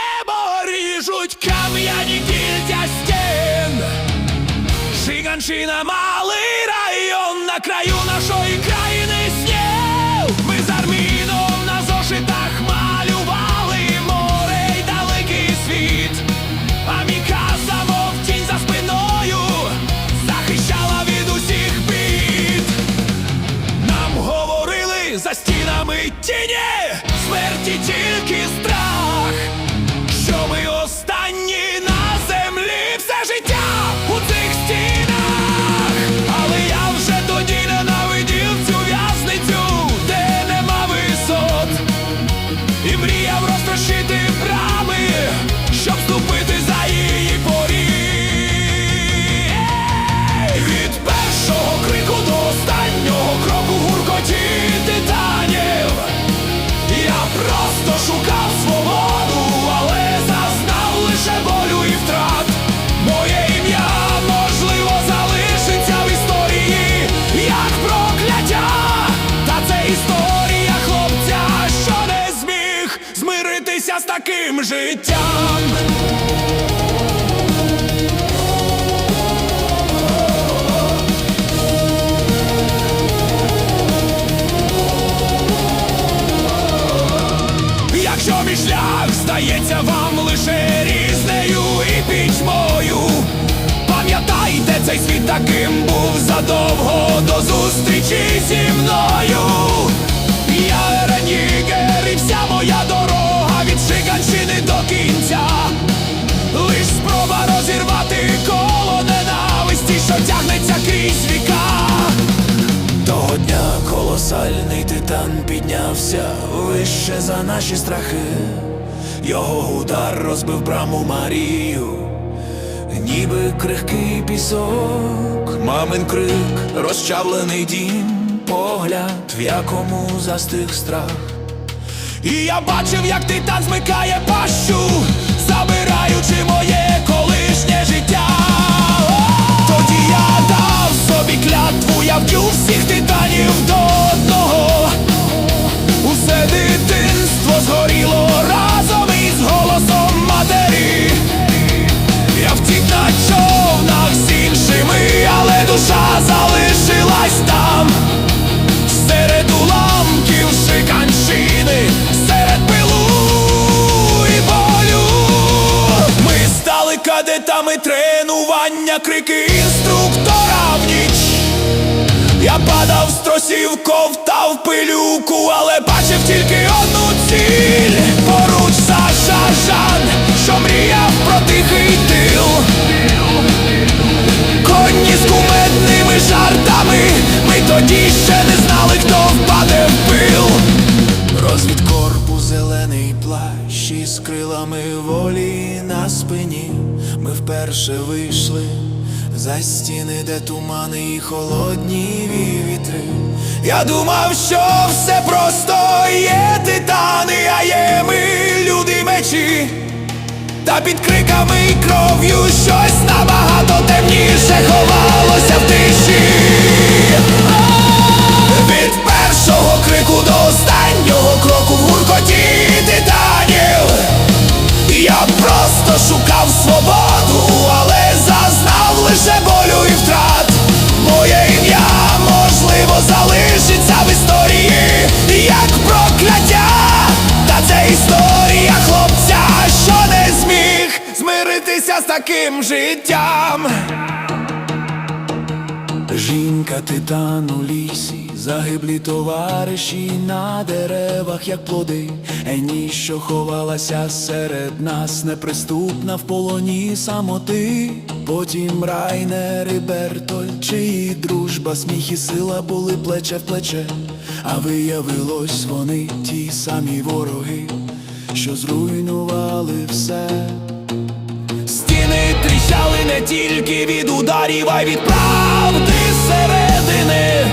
небо ріжуть кам'яні кільця стін. Шиганшина малий район на краю нашої країни снів. Ми з арміном на зошитах малювали море й далекий світ. А Міка мов тінь за спиною захищала від усіх бід. Нам говорили за стінами тіні смерті ті. Життям. Якщо мій шлях здається вам лише різнею і пітьмою, пам'ятайте, цей світ таким був задовго до зустрічі зі мною. Колосальний титан піднявся вище за наші страхи. Його удар розбив браму Марію, ніби крихкий пісок, мамин крик, розчавлений дім, погляд, в якому застиг страх. І я бачив, як титан змикає пащу, забираючи моє кадетами тренування, крики інструктора в ніч. Я падав з тросів, ковтав пилюку, але бачив тільки одну ціль зелений плащ із крилами волі на спині. Ми вперше вийшли за стіни, де тумани і холодні вітри. Я думав, що все просто є титани, а є ми люди мечі. Та під криками і кров'ю щось набагато темніше ховалося в тиші. Таким життям. Жінка титан у лісі, загиблі товариші на деревах, як плоди, Ені, що ховалася серед нас, неприступна в полоні самоти. Потім Райнер і Бертоль, чиї дружба, сміх і сила були плече в плече, а виявилось вони ті самі вороги, що зруйнували все. Тріщали не тільки від ударів, а й від правди середини.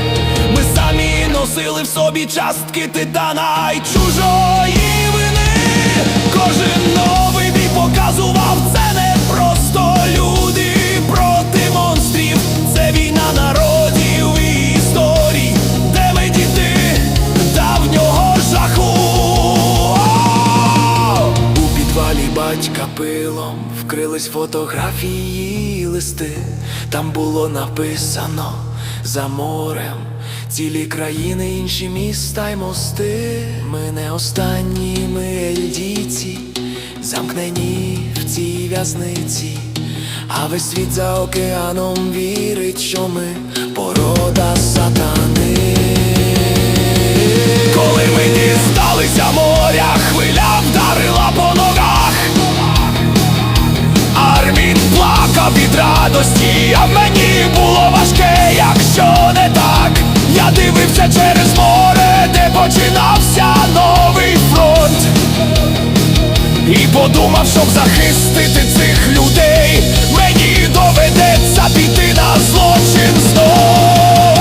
Ми самі носили в собі частки титана й чужої вини. Кожен новий Батька фотографії листи, там було написано за морем. Цілі країни, інші міста й мости. Ми не останні, ми ельдійці, замкнені в цій в'язниці. А весь світ за океаном вірить, що ми порода сатани. Коли ми дісталися моря, І подумав, щоб захистити цих людей, мені доведеться піти на злочин знов.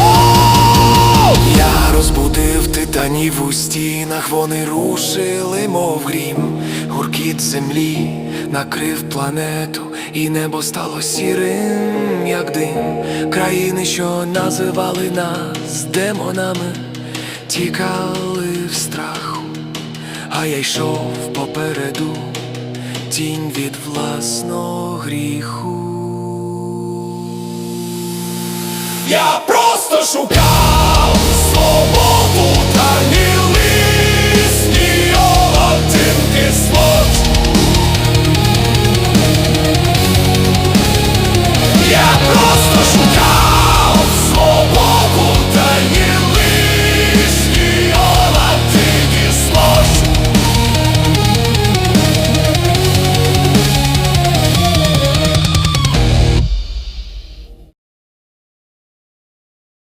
Я розбудив титанів у стінах, вони рушили, мов грім, гуркіт землі накрив планету, і небо стало сірим, як дим. Країни, що називали нас демонами, тікали в страху. А я йшов попереду тінь від власного гріху. Я просто шукав собою.